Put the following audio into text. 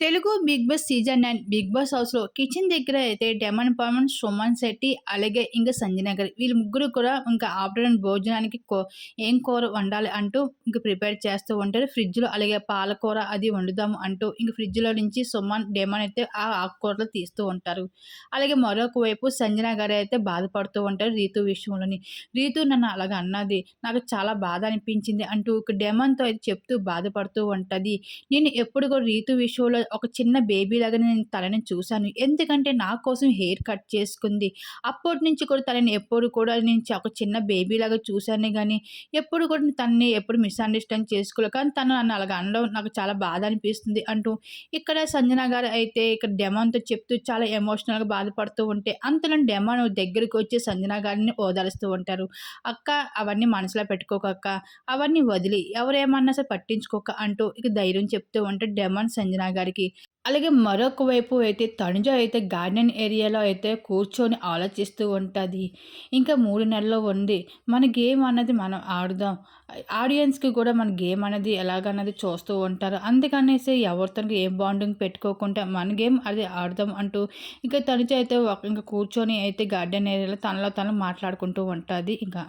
Telugu Bigg Boss season nine Bigg Boss హౌస్‌లో kitchen దగ్గర అయితే డెమన్ పవన్, సుమన్ శెట్టి అలాగే ఇంకా సంజన గారు వీళ్ళు ముగ్గురు కూడా ఇంకా ఆఫ్టర్‌నూన్ భోజనానికి ఏం కూర వండాలి అంటూ ఇంక ప్రిపేర్ చేస్తూ ఉంటారు. ఫ్రిడ్జ్‌లో అలాగే పాలకూర అది వండుదాము అంటూ ఇంక ఫ్రిడ్జ్‌లో నుంచి సుమన్, డెమన్ అయితే ఆ ఆకుకూరలు తీస్తూ ఉంటారు. అలాగే మరొక వైపు సంజన గారు అయితే బాధపడుతూ ఉంటారు రీతు విషయంలోని. రీతు నన్ను అలాగ అన్నది. నాకు చాలా బాధ అనిపించింది అంటూ ఇక డెమన్‌తో అయితే చెప్తూ బాధపడుతూ ఉంటది. నేను ఎప్పుడు కూడా రీతు విషయంలో ఒక చిన్న బేబీ లాగా నేను తనని చూశాను. ఎందుకంటే నా కోసం హెయిర్ కట్ చేసుకుంది. అప్పటి నుంచి కూడా తనని ఎప్పుడు కూడా నేను ఒక చిన్న బేబీ లాగా చూశాను కానీ ఎప్పుడు కూడా తనని ఎప్పుడు మిస్‌అండర్‌స్టాండ్ చేసుకోలేదు కానీ తను నన్ను అలాగ అనడం నాకు చాలా బాధ అనిపిస్తుంది అంటూ ఇక్కడ సంజన గారు అయితే ఇక్కడ డెమాన్‌తో చెప్తూ చాలా ఎమోషనల్‌గా బాధపడుతూ ఉంటే, అంతలోనే డెమాన్ దగ్గరికొచ్చి సంజన గారిని ఓదారుస్తూ ఉంటారు. "అక్క అవన్నీ మనసులో పెట్టుకోకక్క. అవన్నీ వదిలి ఎవరేమన్నా సరే పట్టించుకోక" అంటూ ఇక ధైర్యం చెప్తూ ఉంటే డెమాన్ సంజన గారికి. అలాగే మరొక వైపు అయితే తనుజ అయితే గార్డెన్ ఏరియాలో అయితే కూర్చొని ఆలోచిస్తూ ఉంటుంది ఇంకా మూడు నెలలు ఉంది. మన గేమ్ అన్నది మనం ఆడుదాం. ఆడియన్స్‌కి కూడా మన గేమ్ అనేది ఎలాగన్నది చూస్తూ ఉంటారు. అందుకనేసి ఎవరితో ఏం బాండింగ్ పెట్టుకోకుండా మన గేమ్ అది ఆడదాం అంటూ ఇంకా తనుజ అయితే ఇంకా కూర్చొని అయితే గార్డెన్ ఏరియాలో తనలో తను మాట్లాడుకుంటూ ఉంటుంది ఇంకా